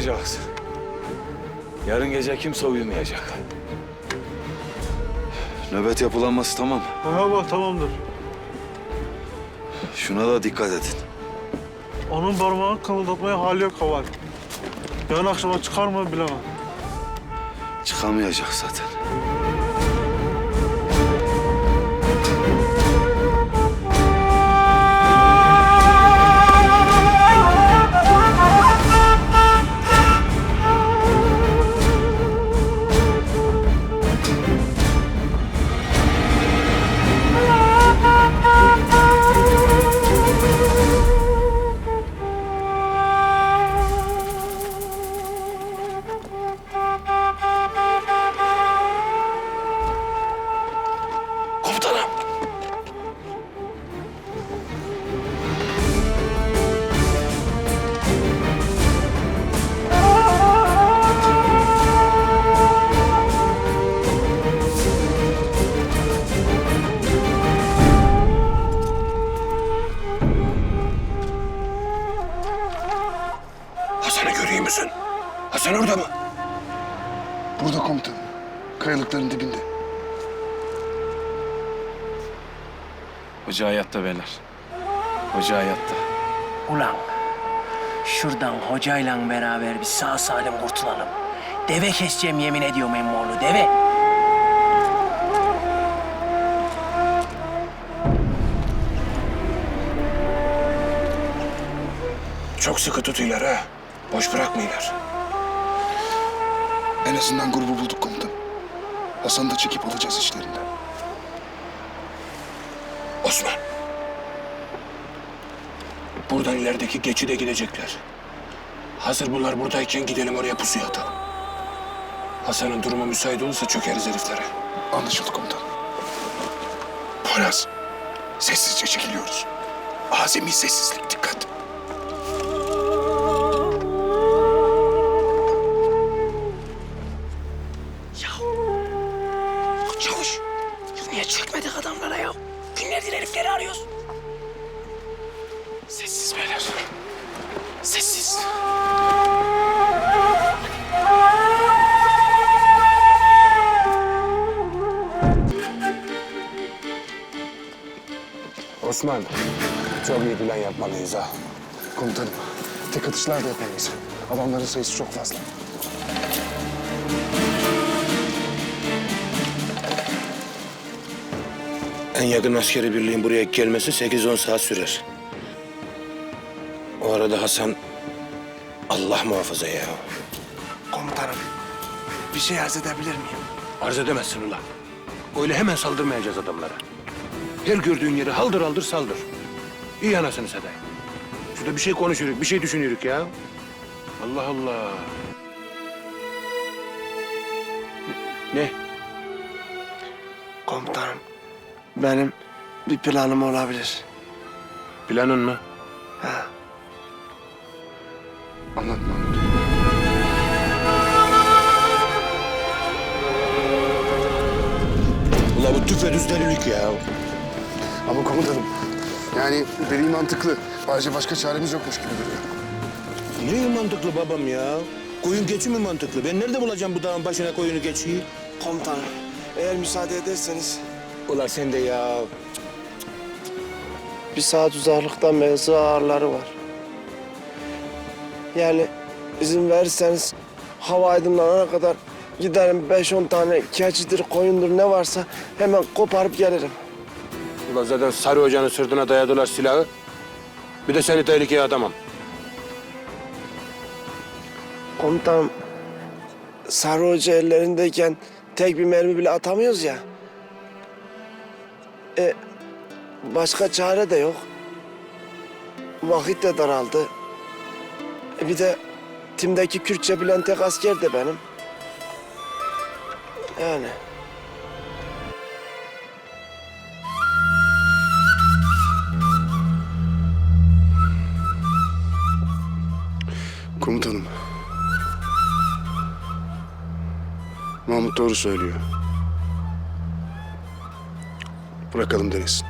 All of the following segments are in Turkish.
Yarın gece uyumayacaksın. Yarın gece kimse uyumayacak. Nöbet yapılanması tamam. Merhaba tamamdır. Şuna da dikkat edin. Onun parmağını kımıldatmaya hali yok Haval. Yarın akşama çıkar mı bilemem. Çıkamayacak zaten. Kayalıkların dibinde. Hoca hayatta beyler. Hoca hayatta. Ulan şuradan hocayla beraber bir sağ salim kurtulalım. Deve keseceğim yemin ediyorum emmoğlu deve. Çok sıkı tutuyorlar ha. Boş bırakmıyorlar. En azından grubu bulduk komutanım. Hasan'ı da çekip alacağız işlerinden. Osman. Buradan ilerideki geçide gidecekler. Hazır bunlar buradayken gidelim oraya pusuya atalım. Hasan'ın durumu müsait olursa çökeriz heriflere. Anlaşıldı komutanım. Poyraz, sessizce çekiliyoruz. Azami sessizlik, dikkat. Adamlara ya? Günlerdir herifleri arıyoruz. Sessiz beyler. Sessiz. Osman, çok iyi plan yapmalıyız ha. Komutanım, tek atışlar da yapamayız. Adamların sayısı çok fazla. En yakın askeri birliğin buraya gelmesi 8-10 saat sürer. O arada Hasan Allah muhafaza ya. Komutanım, bir şey arz edebilir miyim? Arz edemezsin ulan. Öyle hemen saldırmayacağız adamlara. Her gördüğün yeri haldır haldır saldır. İyi anasını satayım. Şurada bir şey konuşuyoruz, bir şey düşünüyoruz ya. Allah Allah. Ne? Komutanım, benim bir planım olabilir. Planın mı? Ha. Anlat Mahmut. Ula bu düpedüz delilik ya. Ama komutanım, yani deli mantıklı. Ayrıca başka çaremiz yokmuş gibi duruyor. Ne mantıklı babam ya? Koyun geçi mi mantıklı? Ben nerede bulacağım bu dağın başına koyunu geçiyi? Komutanım, eğer müsaade ederseniz Ula sen de ya. bir saat uzaklıkta mevzu ağırları var. Yani izin verirseniz hava aydınlanana kadar giderim 5-10 tane keçidir, koyundur ne varsa hemen koparıp gelirim. Ula zaten Sarı Hoca'nın sırtına dayadılar silahı. Bir de seni tehlikeye atamam. Komutanım, Sarı Hoca ellerindeyken tek bir mermi bile atamıyoruz ya. E, başka çare de yok. Vakit de daraldı. E, bir de timdeki Kürtçe bilen tek asker de benim. Yani. Komutanım. Mahmut doğru söylüyor. Bırakalım denesin.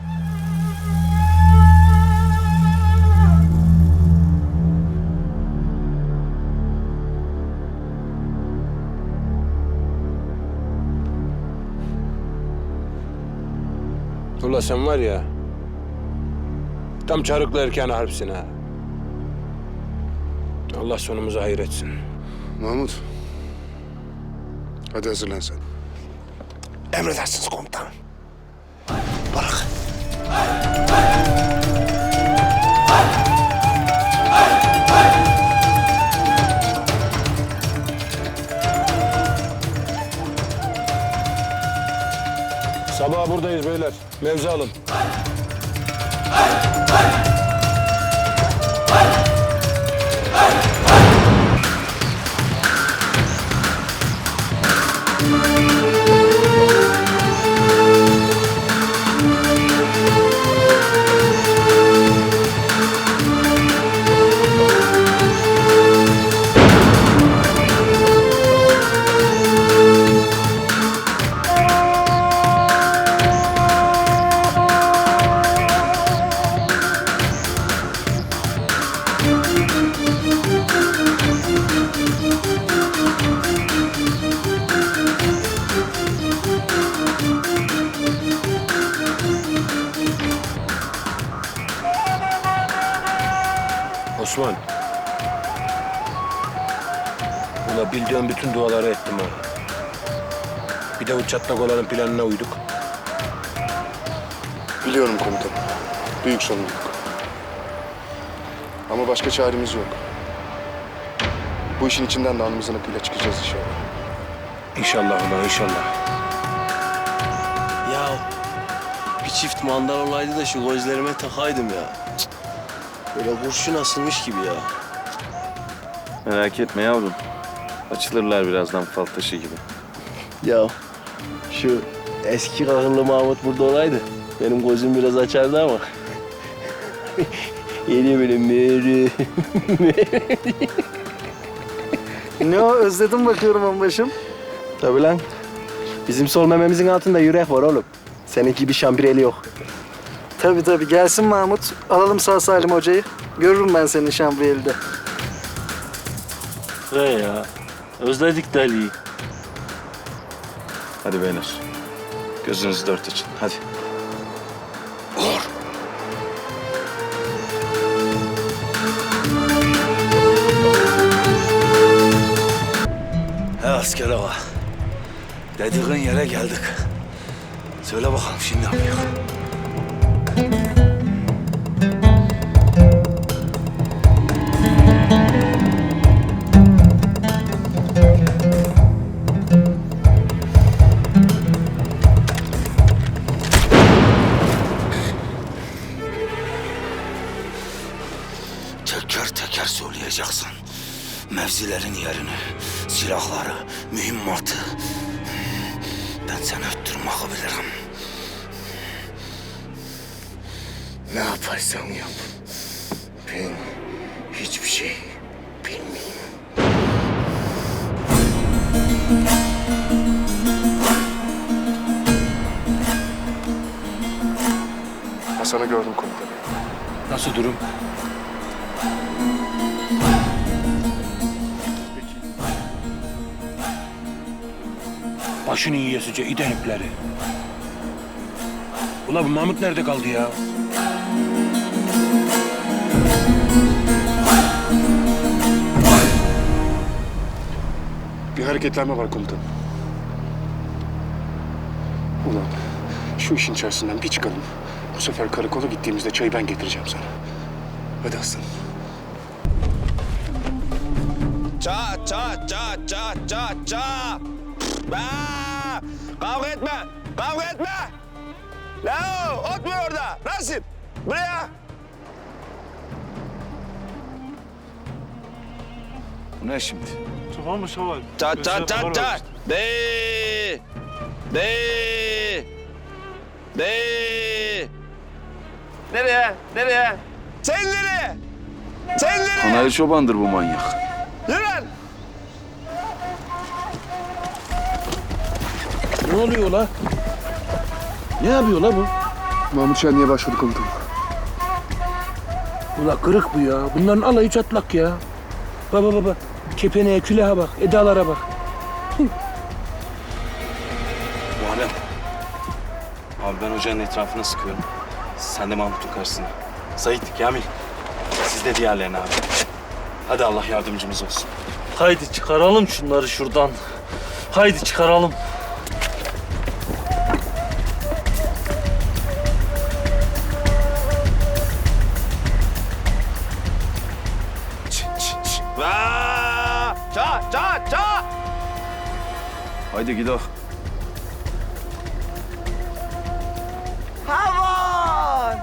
Ula sen var ya... ...tam çarıklı erken harpsin ha. Allah sonumuzu hayır etsin. Mahmut. Hadi hazırlan sen. Emredersiniz komutanım. Sabah buradayız beyler. Mevzi alın. Osman. Ula bildiğim bütün duaları ettim ha. Bir de o çatlak olanın planına uyduk. Biliyorum komutanım. Büyük sorumluluk. Ama başka çaremiz yok. Bu işin içinden de alnımızın akıyla çıkacağız inşallah. İnşallah ula inşallah. Ya bir çift mandal olaydı da şu gözlerime takaydım ya. Böyle kurşun asılmış gibi ya. Merak etme yavrum. Açılırlar birazdan fal taşı gibi. Ya şu eski akıllı Mahmut burada olaydı. Benim gözüm biraz açardı ama. Geliyor böyle meri. Ne o özledim bakıyorum onbaşım. Tabii lan. Bizim sol mememizin altında yürek var oğlum. Seninki gibi şambireli yok. Tabii tabii gelsin Mahmut. Alalım sağ salim hocayı. Görürüm ben seni Şambriyeli'de. He ya. Özledik deliyi. Hadi beyler. Gözünüzü dört açın. Hadi. He asker ağa. Dediğin yere geldik. Söyle bakalım şimdi ne yapıyor? Mevzilerin yerini, silahları, mühimmatı. Ben seni öttürmek bilirim. Ne yaparsan yap. Ben hiçbir şey bilmiyorum. Hasan'ı gördüm komutanım. Nasıl durum? Başını yiyesice iden ipleri. Ula bu Mahmut nerede kaldı ya? Bir hareketlenme var komutanım. Ulan şu işin içerisinden bir çıkalım. Bu sefer karakola gittiğimizde çayı ben getireceğim sana. Hadi aslanım. Ça ça ça ça ça ça. Ba! Kavga etme. Kavga etme. La oturma orada. Rasim. Buraya. Bu ne şimdi? Tamam mı Şaval? Ça var ça. var. De. De. De. Nereye? Nereye? Sen nereye? Sen nereye? Panayır çobandır bu manyak. Yürü lan. Ne oluyor la? Ne yapıyor la bu? Mahmut Şenli'ye başladı komutanım. Ula kırık bu ya. Bunların alayı çatlak ya. Baba baba. Kepeneğe, külaha bak, edalara bak. Muharrem. Abi ben hocanın etrafına sıkıyorum. Sen de Mahmut'un karşısına. Sait, Kamil. Siz de diğerlerine abi. Hadi Allah yardımcımız olsun. Haydi çıkaralım şunları şuradan. Haydi çıkaralım. Haydi gidelim. Havan!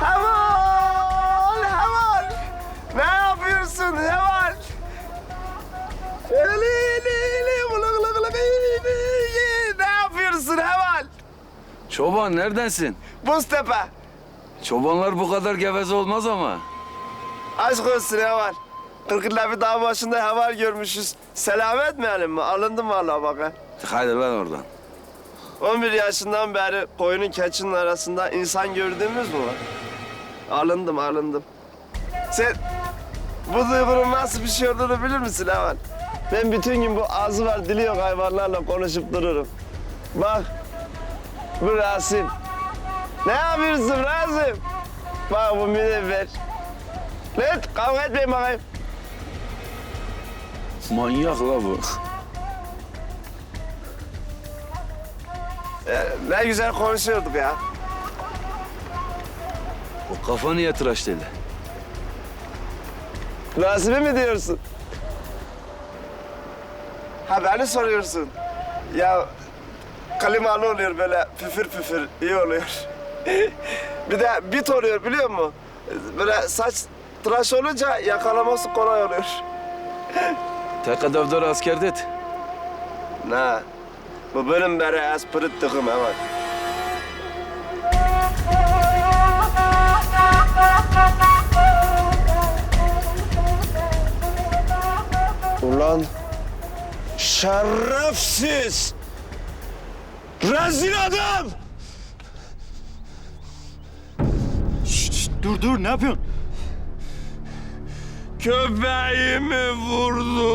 Havan! Havan! Ne yapıyorsun Havan? Eli, eli, eli, ılık, ılık, eli. Ne yapıyorsun Havan? Çoban neredensin? Buztepe. Çobanlar bu kadar geveze olmaz ama. Aşk olsun Havan. Kırkırla bir dağ başında Havan görmüşüz. Selam etmeyelim mi? Alındım vallahi bak ha. Haydi lan oradan. 11 yaşından beri koyunun keçinin arasında insan gördüğümüz mü var? Alındım, alındım. Sen bu duygunun nasıl bir şey olduğunu bilir misin Evan? Ben bütün gün bu ağzı var, dili yok hayvanlarla konuşup dururum. Bak, bu Rasim. Ne yapıyorsun Rasim? Bak bu münevver. Lan kavga etmeyin bakayım. Manyak la bu. Ee, ne güzel konuşuyorduk ya. O kafa niye tıraş dedi? Rasim'i mi diyorsun? Ha beni soruyorsun. Ya klimalı oluyor böyle püfür püfür iyi oluyor. bir de bit oluyor biliyor musun? Böyle saç tıraş olunca yakalaması kolay oluyor. Tek hedefdar asker dedi. Ne? Bu benim beri esprit tıkım hemen. Ulan şerefsiz! Rezil adam! Dur dur ne yapıyorsun? Köpeğimi vurdular.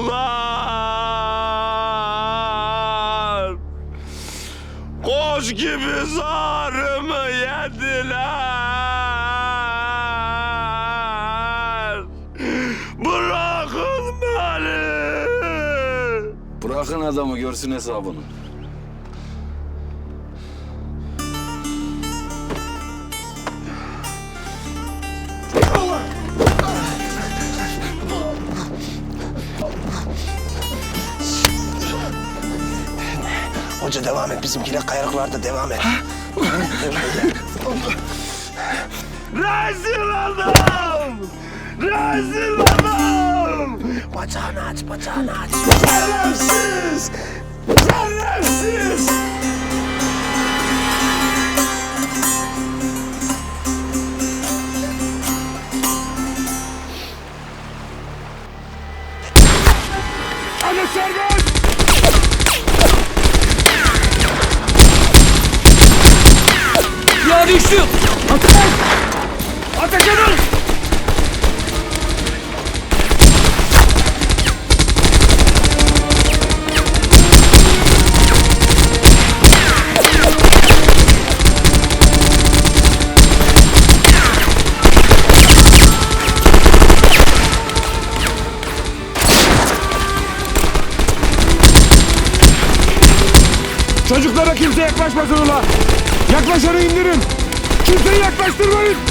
Koç gibi zarımı yediler. Bırakın beni. Bırakın adamı görsün hesabını. Hoca devam et bizimkiler kayalıklarda devam et. Rezil adam! Rezil adam! Bacağını aç, bacağını aç. Şerefsiz! Şerefsiz! Çocuklara kimse yaklaşmasın ula. Yaklaşanı indirin. Kimseyi yaklaştırmayın.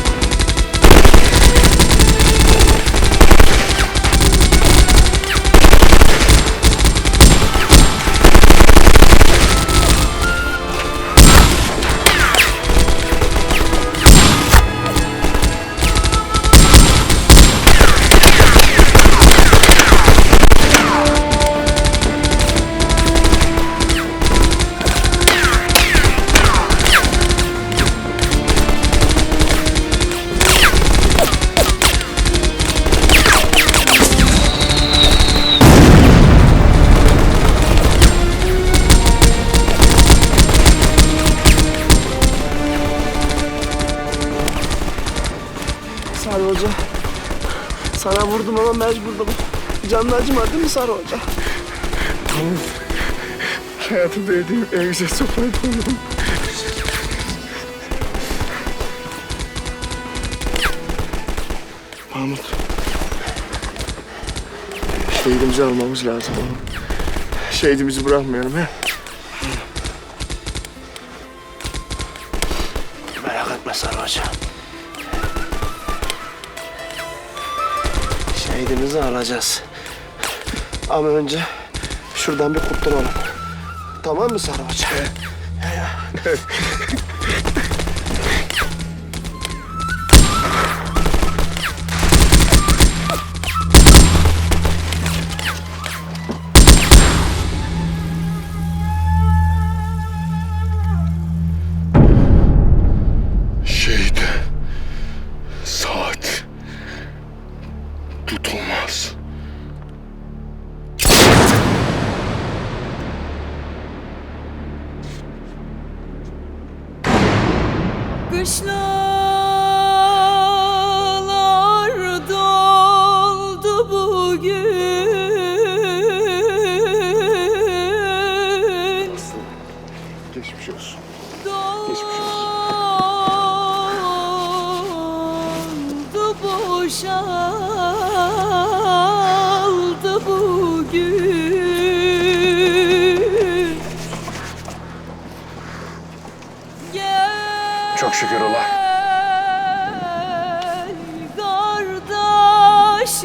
Sana vurdum ama mecburdum. Canın acımadı mı Sarı Hoca? Tamam. Hayatımda yediğim en güzel sopayı koydum. Mahmut. Şehidimizi almamız lazım oğlum. Şehidimizi bırakmayalım he. Merak etme Sarı Hoca. Şehidimizi alacağız. Ama önce şuradan bir kurtulalım. Tamam mı Sarhoca? Şehit. Snow.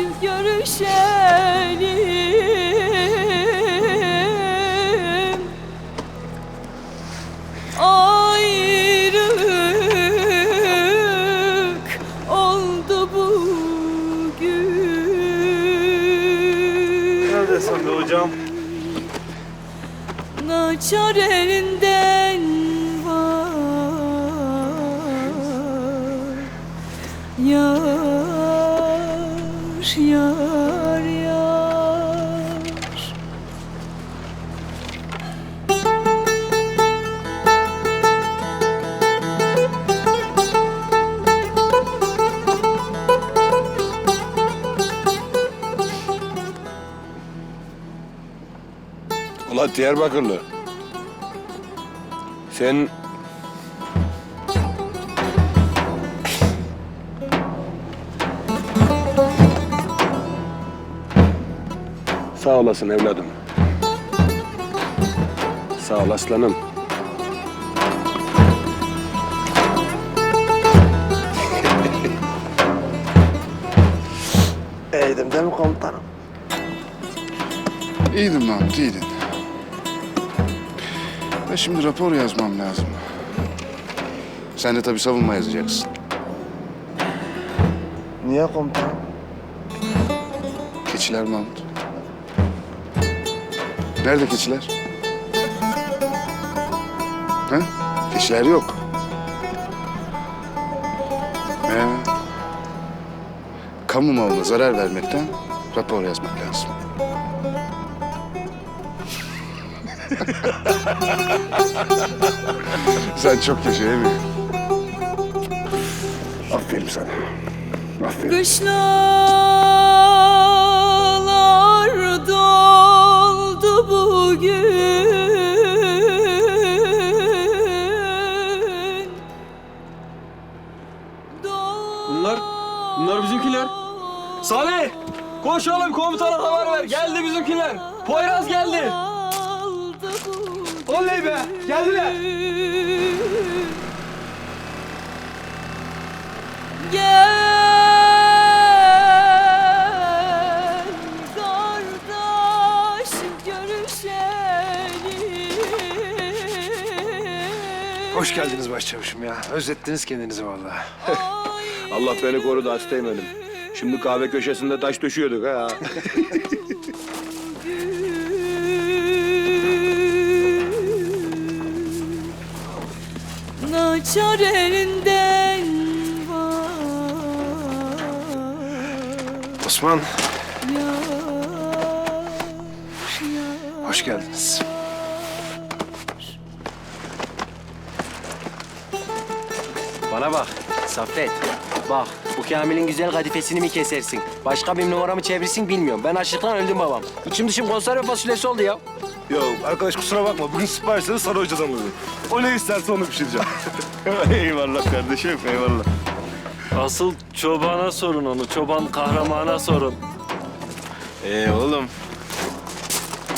Görüşelim Ayrılık oldu bugün Neredesin be hocam? Naçar Diyarbakırlı. Sen... Sağ olasın evladım. Sağ ol aslanım. Eğdim değil mi komutanım? İyiydin Mahmut, iyiydin. Ve şimdi rapor yazmam lazım. Sen de tabii savunma yazacaksın. Niye komutanım? Keçiler Mahmut. Nerede keçiler? Ha? Keçiler yok. Ee, kamu malına zarar vermekten rapor yazmak lazım. Sen çok yaşa mi? Aferin sana. Aferin. Kışlalar Özlettiniz kendinizi vallahi. Allah beni korudu hastayım benim. Şimdi kahve köşesinde taş döşüyorduk ha. Naçar elinden var Osman, hoş geldiniz. Bana bak Saffet. Bak bu Kamil'in güzel kadifesini mi kesersin? Başka bir numara mı çevirsin bilmiyorum. Ben açlıktan öldüm babam. İçim dışım konserve fasulyesi oldu ya. Yo arkadaş kusura bakma. Bugün siparişleri Sarı Hoca'dan alıyor. O ne isterse onu pişireceğim. eyvallah kardeşim eyvallah. Asıl çobana sorun onu. Çoban kahramana sorun. Ee oğlum.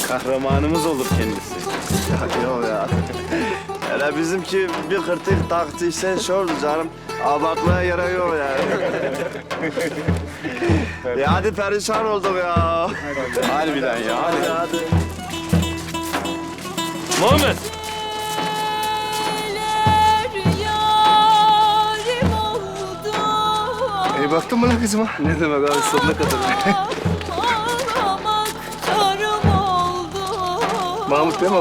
Kahramanımız olur kendisi. Ya yok ya. Hele bizimki bir kırtık taktıysa şordu canım. Abartmaya gerek yok yani. ya hadi perişan olduk ya. Harbiden ya. Hadi hadi. Muhammed! Oldu E baktın mı lan kızıma? Ne demek abi sonuna kadar. Mahmut değil mi